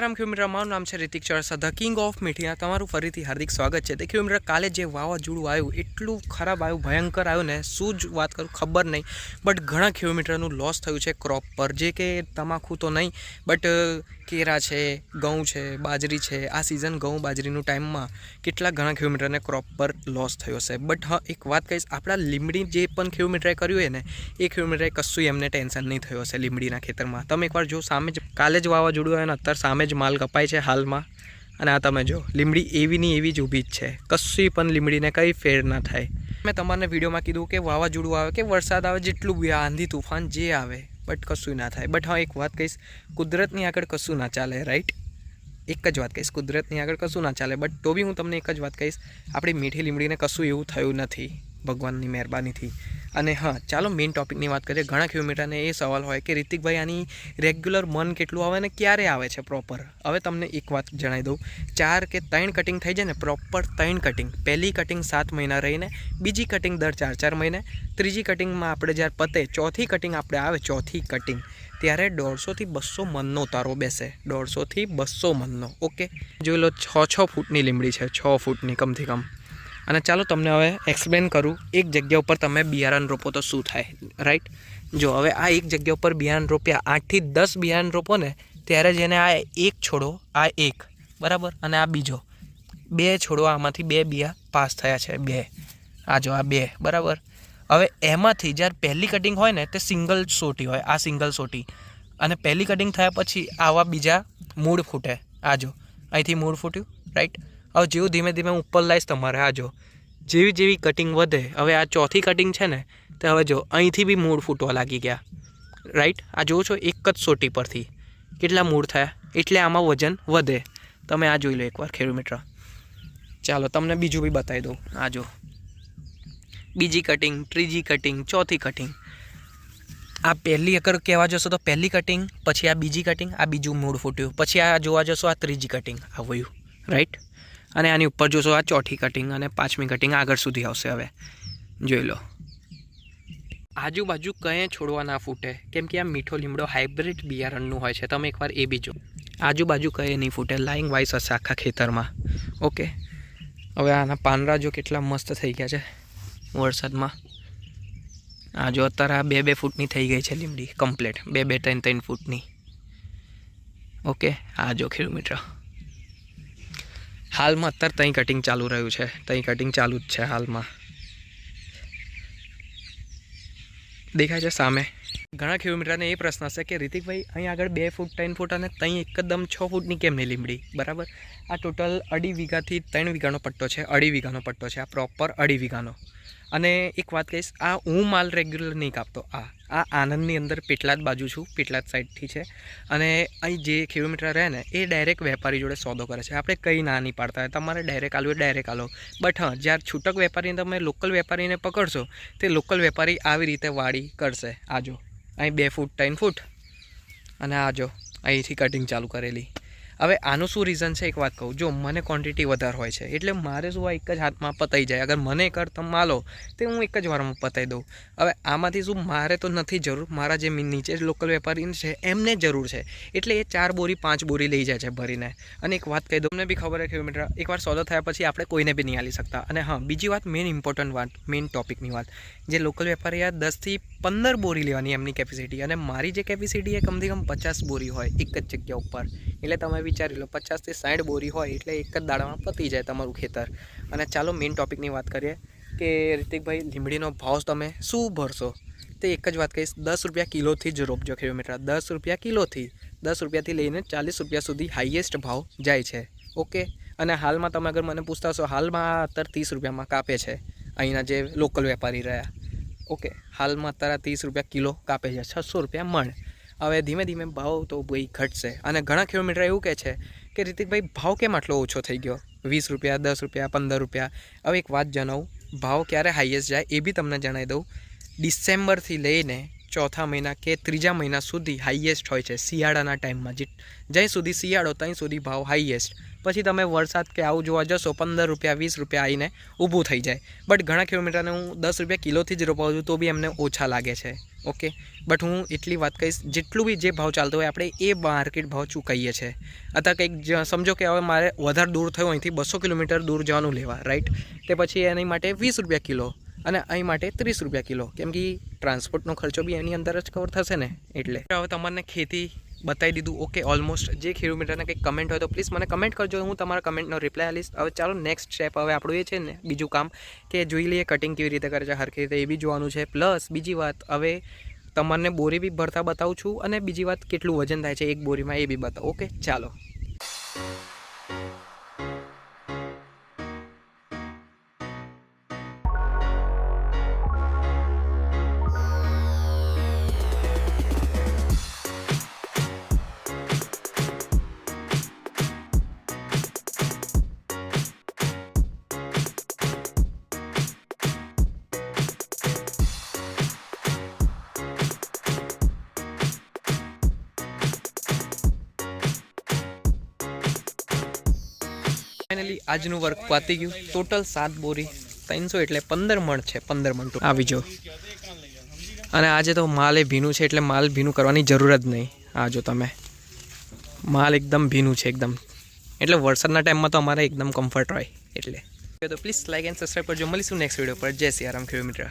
રામ ખેડૂત મારું નામ છે Ritik Charsa the king of Mithiya. તમારું ફરીથી હાર્દિક સ્વાગત છે. તે કિલોમીટર કાલે જે વાવાઝોડું આવ્યું, એટલું ખરાબ આવ્યું, ભયંકર આવ્યું ને શું જ વાત કરું, ખબર નહીં. બટ ઘણા કિલોમીટરનું લોસ થયું છે ક્રોપ પર. જે કે તમાકુ તો નહીં બટ કેરા છે, ઘઉં છે, બાજરી છે. આ સિઝન ઘઉં, બાજરીનું ટાઈમમાં કેટલા ઘણા કિલોમીટરને ક્રોપ પર લોસ થયો છે. બટ હા, એક વાત કહીશ. આપણા લીમડી જે પણ કિલોમીટરે કર્યું હોય ને, એ કિલોમીટરે કશું એમને ટેન્શન નહીં થયું હશે લીમડીના ખેતરમાં. તમે એકવાર જો સામે જ, કાલે જ વાવાઝોડું આવ્યું ને, અત્યારે સામે જ માલ કપાય છે હાલમાં. અને આ તમે જો, લીમડી એવીની એવી જ ઊભી જ છે. કશું પણ લીમડીને કંઈ ફેર ના થાય. મેં તમારને વિડીયોમાં કીધું કે વાવાઝોડું આવે કે વરસાદ આવે, જેટલું બી આંધી તુફાન જે આવે, બટ કશું ના થાય. બટ હા, એક વાત કહીશ, કુદરતની આગળ કશું ના ચાલે રાઈટ એક જ વાત કહીશ, કુદરતની આગળ કશું ના ચાલે. બટ તો બી હું તમને એક જ વાત કહીશ, આપણી મીઠી લીમડીને કશું એવું થયું નથી. ભગવાનની મહેરબાનીથી. અને હા, ચાલો મેઇન ટોપિકની વાત કરીએ. ઘણા કિલોમીટરને એ સવાલ હોય કે રિતિકભાઈ આની રેગ્યુલર મન કેટલું આવે ને ક્યારે આવે છે પ્રોપર હવે તમને એક વાત જણાવી દઉં. ચાર કે ત્રણ કટિંગ થઈ જાય ને પ્રોપર ત્રણ કટિંગ પહેલી કટિંગ સાત મહિના રહીને, બીજી કટિંગ દર ચાર ચાર મહિને, ત્રીજી કટિંગમાં આપણે જ્યારે પતે, ચોથી કટિંગ આપણે આવે, ચોથી કટિંગ ત્યારે દોઢસોથી બસો મનનો ઉતારો બેસે. દોઢસોથી બસો મનનો, ઓકે? જોઈ લો, છ છ ફૂટની લીમડી છે, છ ફૂટની, કમથી કમ. અને ચાલો તમને હવે એક્સપ્લેન કરું, એક જગ્યા ઉપર તમે બિયારણ રોપો તો શું થાય રાઈટ જો હવે આ એક જગ્યા ઉપર બિયારણ રોપ્યા, આઠથી દસ બિયારણ રોપો ને, ત્યારે જ એને આ એક છોડો, આ એક, બરાબર? અને આ બીજો. બે છોડો આમાંથી બે બિયા પાસ થયા છે, બે. આ જો આ બે, બરાબર? હવે એમાંથી જ્યારે પહેલી કટિંગ હોય ને, તે સિંગલ સોટી હોય, આ સિંગલ સોટી. અને પહેલી કટિંગ થયા પછી આવા બીજા મૂળ ફૂટે. આ જો, અહીંથી મૂળ ફૂટ્યું રાઈટ હવે જેવું ધીમે ધીમે ઉપર લાવીશ તમારે આ જો. જેવી જેવી કટિંગ વધે, હવે આ ચોથી કટિંગ છે ને, તો હવે જો અહીંથી બી મૂળ ફૂટવા લાગી ગયા. રાઈટ આ જુઓ છો, એક જ સોટી પરથી. કેટલા મૂળ થયા? એટલે આમાં વજન વધે. તમે આ જોઈ લો એકવાર કિલોમીટર ચાલો, તમને બીજું બી બતાવી દઉં. આ જો. બીજી કટિંગ ત્રીજી કટિંગ ચોથી કટિંગ આ પહેલી અગર કહેવા જશો તો પહેલી કટિંગ પછી આ બીજી કટિંગ આ બીજું મૂળ ફૂટ્યું. પછી આ જોવા જશો આ ત્રીજી કટિંગ આવ્યું રાઈટ અને આની ઉપર જોશો આ ચોથી કટિંગ અને પાંચમી કટિંગ આગળ સુધી આવશે હવે. જોઈ લો. આજુબાજુ કંઈ છોડવા ના ફૂટે. કેમ કે આ મીઠો લીમડો હાઇબ્રિડ બિયારણનું હોય છે. તમે એકવાર એ બીજો આજુબાજુ કંઈ નહીં ફૂટે. લાઈંગ વાઇસ હશે આખા ખેતરમાં. ઓકે. હવે આના પાંદડા જો કેટલા મસ્ત થઈ ગયા છે વરસાદમાં. આ જો અત્યારે આ બે બે ફૂટની થઈ ગઈ છે લીમડી. કમ્પ્લેટ બે બે, ત્રણ ત્રણ ફૂટની. ઓકે. આ જો કિલોમીટર હાલમાં અત્યારે ત્યાં કટિંગ ચાલુ રહ્યું છે. ત્યાં કટિંગ ચાલુ જ છે હાલમાં. દેખાય છે સામે. ઘણા કિલોમીટરને એ પ્રશ્ન હશે કે રિતિકભાઈ, અહીં આગળ બે ફૂટ, ત્રણ ફૂટ અને ત્યાં એકદમ છ ફૂટની કેમ નહીં લીમડી? બરાબર? આ ટોટલ અઢી વીઘાથી ત્રણ વીઘાનો પટ્ટો છે, અઢી વીઘાનો પટ્ટો છે, આ પ્રોપર અઢી વીઘાનો. અને એક વાત કહીશ, આ હું માલ રેગ્યુલર નહીં કાપતો, આ. આ આનંદની અંદર પેટલાદ બાજુ છું, પેટલાદ સાઈડથી છે. અને અહીં જે કિલોમીટર રહે ને, એ ડાયરેક્ટ વેપારી જોડે સોદો કરે છે. આપણે કંઈ ના નહીં પાડતા તમારે ડાયરેક્ટ આલો ડાયરેક્ટ આલો. બટ હા, જ્યારે છૂટક વેપારીને તમે લોકલ વેપારીને પકડશો, તે લોકલ વેપારી આવી રીતે વાડી કરશે. આજો અહીં બે ફૂટ ત્રણ ફૂટ અને આજો અહીંથી કટિંગ ચાલુ કરેલી. હવે આનું શું રીઝન છે, એક વાત કહું. જો મને ક્વોન્ટિટી વધારે હોય છે, એટલે મારે શું આ એક જ હાથમાં પતાઈ જાય. અગર મને કર તમે માલો, તે હું એક જ વારમાં પતાઈ દઉં. હવે આમાંથી શું, મારે તો નથી જરૂર. મારા જે નીચે લોકલ વેપારી છે, એમને જરૂર છે. એટલે એ ચાર બોરી, પાંચ બોરી લઈ જાય છે ભરીને. અને એક વાત કહી દઉં, તમને બી ખબર છે કિલોમીટર એકવાર સોદો થયા પછી આપણે કોઈને બી નહીં આલી શકતા. અને હા, બીજી વાત મેઇન ઇમ્પોર્ટન્ટ વાત મેઇન ટોપિકની વાત. જે લોકલ વેપારી આ દસથી પંદર બોરી લેવાની એમની કેપેસિટી અને મારી જે કેપેસિટી એ કમથી કમ પચાસ બોરી હોય એક જ જગ્યા ઉપર. એટલે તમે વિચારી લો પચાસથી સાઠ બોરી હોય એટલે એક જ દાડામાં પતી જાય તમારું ખેતર. અને ચાલો મેઇન ટોપિકની વાત કરીએ કે રિતિકભાઈ લીમડીનો ભાવ તમે શું ભરશો? તે એક જ વાત કહીશ, દસ રૂપિયા કિલોથી જ રોપજો કિલોમીટર દસ રૂપિયા કિલોથી, દસ રૂપિયાથી લઈને ચાલીસ રૂપિયા સુધી હાઈએસ્ટ ભાવ જાય છે. ઓકે અને હાલમાં તમે અગર મને પૂછતા હશો, હાલમાં અત્યારે ત્રીસ રૂપિયામાં કાપે છે અહીંના જે લોકલ વેપારી રહ્યા. ઓકે, હાલમાં અત્યારે ત્રીસ રૂપિયા કિલો કાપે છે, છસો રૂપિયા મણ. હવે ધીમે ધીમે ભાવ તો ભાઈ ઘટશે. અને ઘણા કિલોમીટર એવું કહે છે કે રિતિકભાઈ, ભાવ કેમ આટલો ઓછો થઈ ગયો? વીસ રૂપિયા, દસ રૂપિયા, પંદર રૂપિયા. હવે એક વાત જણાવું, ભાવ ક્યારે હાઈએસ્ટ જાય એ બી તમને જણાવી દઉં. ડિસેમ્બરથી લઈને ચોથા મહિના કે ત્રીજા મહિના સુધી હાઈએસ્ટ હોય છે, શિયાળાના ટાઈમમાં જે, જ્યાં સુધી શિયાળો, ત્યાં સુધી ભાવ હાઈએસ્ટ પછી તમે વરસાદ કે આવું જોવા જશો, પંદર રૂપિયા, વીસ રૂપિયા આવીને ઊભું થઈ જાય. બટ ઘણા કિલોમીટરને હું દસ રૂપિયા કિલોથી જ રોપાવું છું, તો બી એમને ઓછા લાગે છે. ઓકે બટ હું એટલી વાત કહીશ, જેટલું બી જે ભાવ ચાલતો હોય, આપણે એ માર્કેટ ભાવ ચૂકાઈએ છીએ. અત્યારે કંઈક સમજો કે હવે મારે વધારે દૂર થયું અહીંથી બસો કિલોમીટર દૂર જવાનું લેવા રાઈટ તે પછી એની માટે વીસ રૂપિયા કિલો અને અહીં માટે ત્રીસ રૂપિયા કિલો. કેમ કે ટ્રાન્સપોર્ટનો ખર્ચો બી એની અંદર જ કવર થશે ને, એટલે. હવે તમને ખેતી બતાવી દીધું. ઓકે ઓલમોસ્ટ જે કિલોમીટરના કંઈક કમેન્ટ હોય તો પ્લીઝ મને કમેન્ટ કરજો. હું તમારા કમેન્ટનો રિપ્લાય આપીશ હવે ચાલો નેક્સ્ટ સ્ટેપ હવે આપણું એ છે ને, બીજું કામ કે જોઈ લઈએ કટિંગ કેવી રીતે કરે છે. હરખી રીતે એ બી જોવાનું છે. પ્લસ બીજી વાત, હવે તમને બોરી બી ભરતા બતાવું છું અને બીજી વાત કેટલું વજન થાય છે એક બોરીમાં એ બી બતાવો. ઓકે ચાલો. ફાઇનલી આજનું વર્ક પતી ગયું. ટોટલ સાત બોરી ત્રણસો એટલે પંદર મણ છે પંદર મણ તો આવી જો. અને આજે તો માલ એ ભીનું છે એટલે માલ ભીનું કરવાની જરૂર જ નહીં. આ જો તમે. માલ એકદમ ભીનું છે એકદમ. એટલે વરસાદના ટાઈમમાં તો અમારે એકદમ કમ્ફર્ટ હોય એટલે. તો પ્લીઝ લાઇક એન્ડ સબસ્ક્રાઈબ કરજો. મળીશું નેક્સ્ટ વીડિયો પર. જય સિયારામ કિલોમીટર